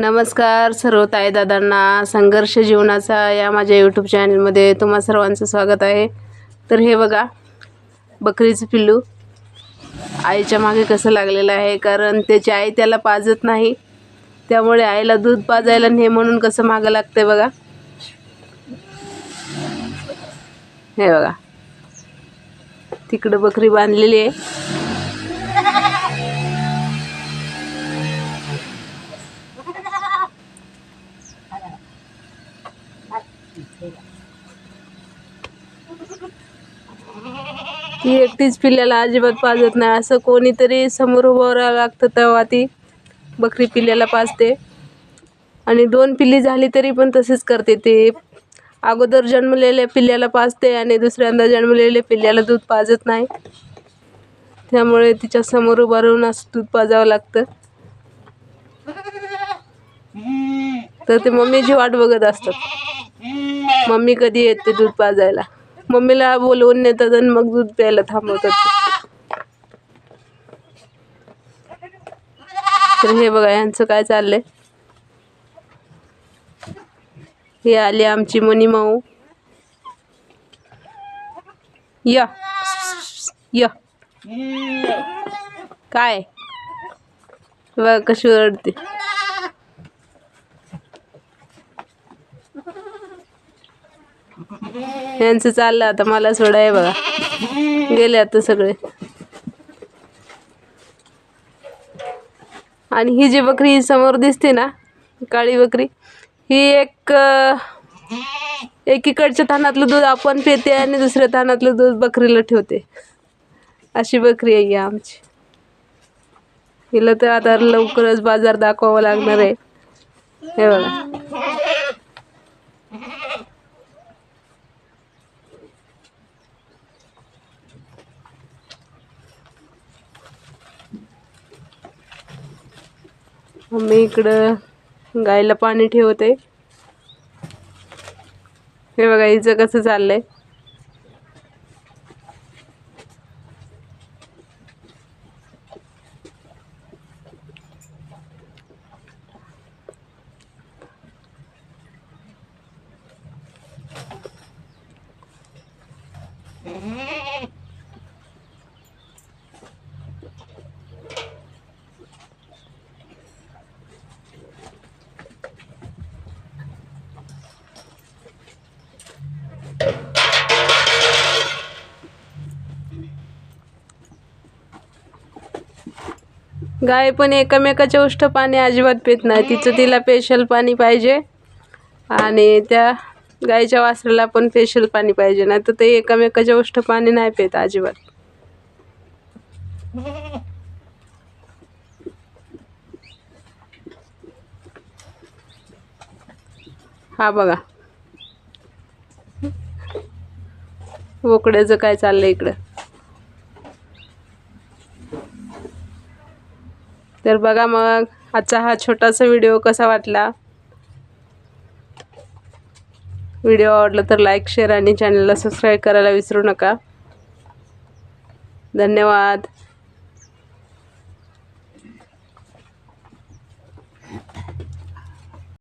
नमस्कार सर्व ताईदादांना संघर्ष जीवनाचा या माझ्या यूट्यूब चॅनलमध्ये तुम्हा सर्वांचं स्वागत आहे. तर हे बघा बकरीचं पिल्लू. आईच्या मागे कसं लागलेलं आहे कारण त्याची आई त्याला पाजत नाही. त्यामुळे आईला दूध पाजायला ने म्हणून कसं मागं लागतंय बघा. हे बघा. तिकडं बकरी बांधलेली आहे. ती एकटीच पिल्ल्याला अजिबात पाजत नाही. असं कोणीतरी समोर उभं राहावं लागतं तेव्हा ती बकरी पिल्ल्याला पाजते. आणि दोन पिल्ली झाली तरी पण तसेच करते ते. अगोदर जन्मलेल्या पिल्ल्याला पाजते आणि दुसऱ्यांदा जन्मलेल्या पिल्ल्याला दूध पाजत नाही. त्यामुळे तिच्या समोर उभं राहून असं दूध पाजावं लागतं. तर ते मम्मीची वाट बघत असतात. मम्मी कधी येते दूध पाजायला? मम्मीला बोलवून नेतात आणि मग दूध प्यायला थांबवतात. तर हे बघा यांचं काय चाललंय? हे आली आमची मनी माऊ. या. या. काय? बघा कशी ओरडते. यांचं चाललं आता मला सोडाय बघा. गेले आता सगळे. आणि ही जी बकरी समोर दिसते ना काळी बकरी ही एक अं, एकीकडच्या थानातलं दूध आपण पिते आणि दुसऱ्या थानातलं दूध बकरीला ठेवते. अशी बकरी आहे ही आमची. हिला तर आता लवकरच बाजार दाखवावा लागणार आहे. हे बघा. मम्मी इकडं गायला पाणी ठेवते. हे बघा हिचं कसं चाललंय. गाय पण एकमेकाच्या उष्ट पाणी अजिबात पित नाही. तिचं तिला स्पेशल पाणी पाहिजे. आणि त्या गायीच्या वासराला पण स्पेशल पाणी पाहिजे. नाही तर ते एकमेकाच्या उष्ट पाणी नाही पित अजिबात. हा बघा. बोकड्याचं काय चाललंय इकडं. तर बघा मग आजचा हा छोटासा व्हिडिओ कसा वाटला? व्हिडिओ आवडला तर लाईक शेअर आणि चॅनलला सबस्क्राईब करायला विसरू नका. धन्यवाद.